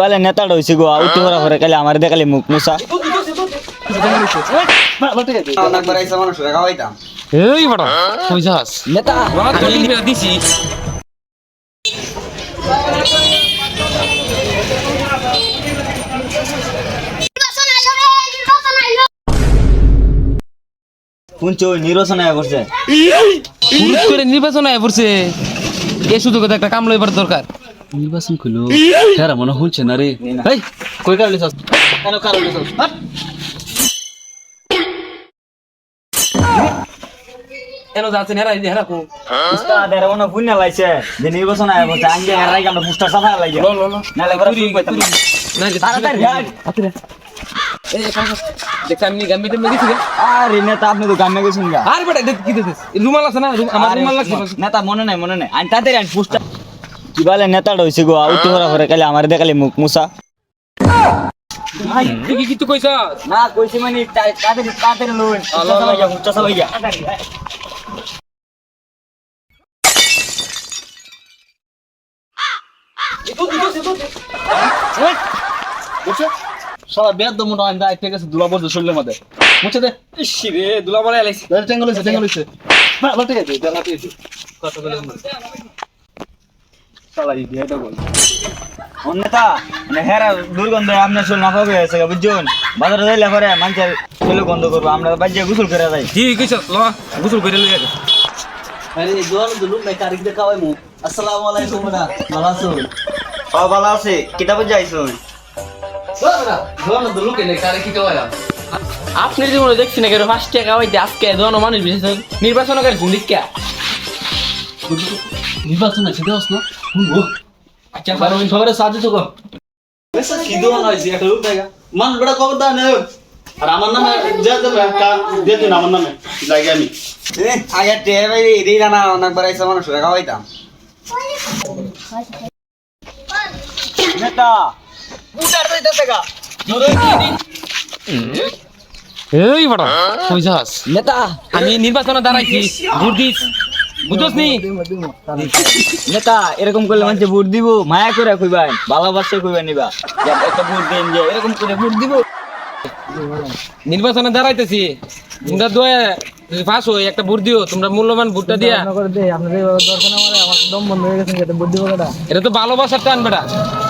গালে নেতাটা হইছে go out করা করে খালি আমার দেখালি মুখ মুসা এই বড় কই যাস? নেতা তো লিবে দিছি। শুনছো নির্বাচন আয়া করছে। করে নির্বাচন আয় পড়ছে। এই সুযোগে তো একটা কাম লইবার দরকার। নির্বাচন করল। হ্যাঁ মনে হচ্ছে না রে। এই কই কারণে চাস কেন কারণে চাস এনো যাচ্ছে হেরা হেরা কো। লাইছে। যে নির্বাচন আয়া করছে আঙ্গে হেরাই আমরা পুস্টার সাফা লাগে। লো লো লো। নালে ঘরে শুই পাইতাম না। না তাড়াতাড়ি আয়। এই দেখ সামনে গামে তুমি গেছি আরে নেতা আপনি তো গামে গেছেন গা আর বেটা দেখ কি দিতেছ রুমাল আছে না রুম- আমার আরে রুমাল লাগছে নেতা মনে নাই মনে নাই আইন তাড়াতাড়ি আইন পুস্টার কি বলে নেতাটা হইছে গো আউট করা করে খালি আমার দেখালি মুখ মুসা তুই কি কিছু কইছ না কইছি মানে তা- তাড়াতাড়ি তাড়াতাড়ি লইন আলো, আলো, আলো। মুচা সবাই গা সারা বেদ দম না আমি ঠিক আছে দুলা বলতে শুনলে মধ্যে। মুছে দে ইস রে দুলা বলে আইলাইছি টেঙ্গল হইছে টেঙ্গল হইছে। না লটে গেছে লটে গেছে। কত বলে শালা এই দিয়ে দাও ও নেতা মানে হেরা দুর্গন্ধ আপনার শুল না পাবে আছে বুঝছেন? বাজারে যাইলে পরে মানুষের ছেলে গন্ধ করব আমরা বাজ্যে গোসল করে যাই। কি কইছ ল গোসল করে লই আগে আরে দোয়ার দুলু নাই তারিখ দেখাওয়াই মু আসসালামু আলাইকুম বড়া ভালো আছো? ও ভালো আছে। কিতাব যাইছুন আপনি জীবনে দেখছি না কেন পাঁচ টাকা যে আজকে দোনো মানুষ বিশেষ নির্বাচন করেছেন দীক্ষা নির্বাচন আছে দেওয়াস না ও আচ্ছা বারো মিনিট সবারে সাহায্য তো কর। দেখা মান বড় খবর দা না আর আমার নামে যা দেবে দিয়ে দিন আমার নামে লাগে আমি। আগে টের এটাই জানা অনেক মানুষ খাওয়াইতাম নেতা উঠার যাইতেছে গা। এই বড় কই যাস নেতা। আমি নির্বাচনে দাঁড়াইছি ভোট দিস। বুঝছস নি নেতা এরকম করলে মানুষ ভোট দিব মায়া করে কইবাই ভালোবাসে নিবা। একটা ভোট দেন যে এরকম করে ভোট দিব। নির্বাচনে দাঁড়াইতেছি তোমরা দোয়া যদি পাস হই একটা ভোট দিও তোমরা মূল্যবান ভোটটা দিয়া। এটা তো ভালোবাসার টান বেটা।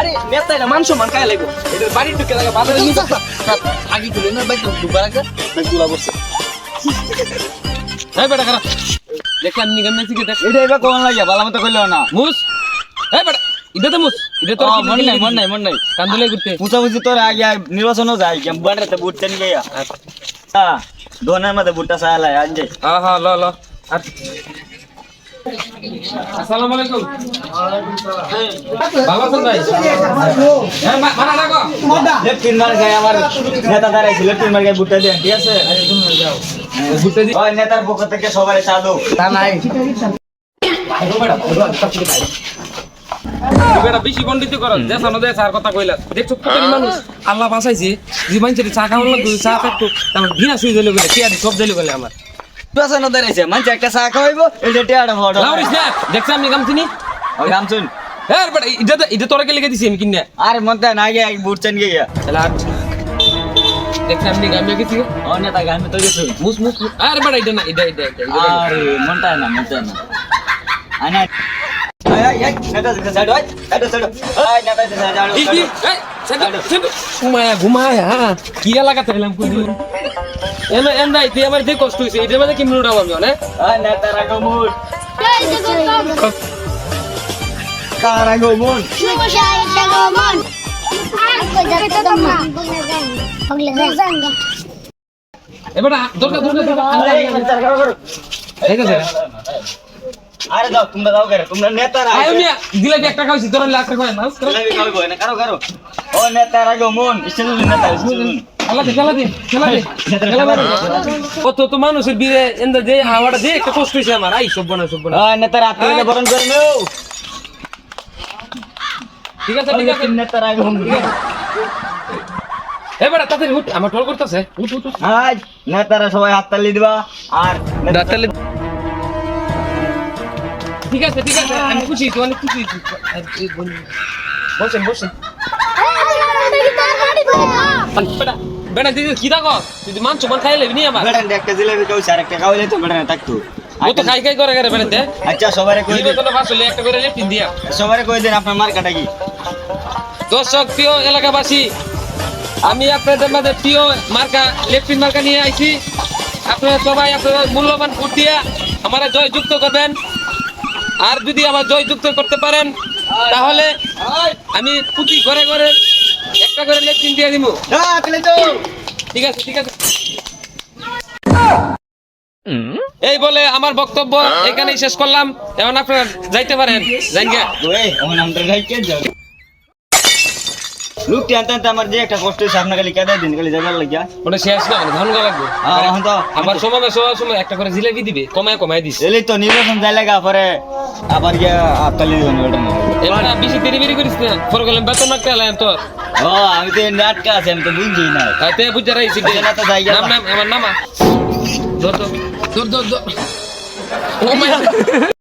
আরে নেতা এটা মান সম্মান কায় লাগবে। এটা বাড়ির ঢুকে লাগা বাজারে নির্বাচন আগে তুলে না ভাই দুবার আগে। ভাই তুলা বসে। এই বেটা খারাপ। দেখলাম নি গামে থেকে দেখ। এটা এবার কোন লাগে ভালো মতো করল না। মুস। এই বেটা এটা তো মুস। এটা তো মন নাই মন নাই মন নাই। কান্দুলে ঘুরতে। মুচামুচি তোর আগে নির্বাচনও যায় কেম বাড়াতে বুট চান গিয়া দোনের মধ্যে বুটটা হ্যাঁ হ্যাঁ ল ল। আর আসসালামু আলাইকুম। ভালো আছেন ভাই? হ্যাঁ মারা রাখো লেফটিন মার গায়ে আমার নেতা দাঁড়াইছে লেফটিন মার গায়ে বুটটা দেন ঠিক আছে? ঘুরতে দি ওই নেতার পক্ষ থেকে সবাই সাধু বেটা বেশি পণ্ডিত করো যে সানো দে স্যার কথা কইলা। দেখছ কত মানুষ আল্লাহ বাঁচাইছে। যে মানুষের চা লাগবে চা থাকতো তারপর ঘিনা শুয়ে দিলে বলে কে সব দিলে বলে আমার? নির্বাচনও দাঁড়াইছে মানুষ একটা চা খাওয়াইবো এটা টিয়াটা ফটো লাউরিস না দেখছ আমি কাম চিনি ওই গাম শুন হ্যাঁ বেটা এটা তো- এটা তোরা কে লিখে দিছি আমি কিনে আরে মনটা না গিয়ে বুট চান গিয়া তাহলে আর দেখছ আমি গামে গেছি ও নেতা গান তো গেছে মুস মুস। আরে বেটা এটা না এটা এটা না। আরে মনটা না মনটা না আনা ঘুমায়া ঘুমায়া কি কোন দিন এনে এন নাই তুই আমার যে কষ্ট হইছে এটা মানে কি মিনুটা আমি না আয় কারা গো এবারে দরকার দরকার দরকার। আরে বিচার করো করো। ঠিক আছে। আরে দাও তোমরা দাও কেন? তোমরা নেতারা আয় মিয়া জিলাপি একটা খাওয়াইছি তোরা লাখ টাকা না জিলাপি খাওয়াইবো না কারও কারও। ও নেতার আগে মন স্টেশন নেতা কত তো মানুষের বিয়ে এন্দা যে হাওয়াটা দিয়ে একটা কষ্ট হয়েছে আমার আই সব না সব না নেতার আত্মীয় বরণ করে নেও ঠিক আছে ঠিক আছে নেতার আগে মন তাড়াতাড়ি উঠ আমার টোল করতেছে উঠ উঠ। আজ নেতারা সবাই হাততালি দিবা আর ঠিক আছে ঠিক আছে আমি খুশি তো অনেক খুশি হয়েছি। আর বেটা বেটা দিদি কি দেখো? তুই মান খাই লেবি নি আমার বেড়ান একটা জিলাপি খাওয়াইছে আর একটা খাওয়াইলে তো বেড়ান থাকতো ও তো খাই খাই করে করে বেড়াতে আচ্ছা সবারে কই দিন? কোনো হলে একটা করে লেফটিন দিয়া। সবারে কই দিন আপনার মার্কাটা কি? দর্শক প্রিয় এলাকাবাসী আমি আপনাদের মাঝে প্রিয় মার্কা লেফটিন মার্কা নিয়ে আইছি। আপনারা সবাই আপনারা মূল্যবান ভোট দিয়া আমার জয় যুক্ত করবেন। আর যদি আমার জয় যুক্ত করতে পারেন তাহলে আমি প্রতি ঘরে ঘরে করে দিয়ে দিব। হ্যাঁ তাহলে তো। ঠিক আছে ঠিক আছে। এই বলে আমার বক্তব্য এখানেই শেষ করলাম। এখন আপনারা যাইতে পারেন। আমরা রাইকে যাও লোকটি আনতে আনতে আমার যে একটা কষ্ট হয়েছে আপনার খালি কেটে দিন খালি যাবার লাগিয়া। ওটা শেষ না ধান লাগবে। হ্যাঁ, এখন তো। আবার সময় সময় সময় একটা করে জিলাপি দিবে কমায় কমায় দিস। এলেই তো নির্বাচন যাই লাগা পরে আবার গিয়া হাততালি দিবেন ওটা না এবার বেশি দেরি বেরি করিস না পরে গেলাম বেতন রাখতে এলাম তোর। ও আমি তো নাটকা আছে আমি তো বুঝি না তে বুঝতে রাইছি না তো যাই। নাম নাম আমার নামা ধর ধর ধর ধর। ও মাই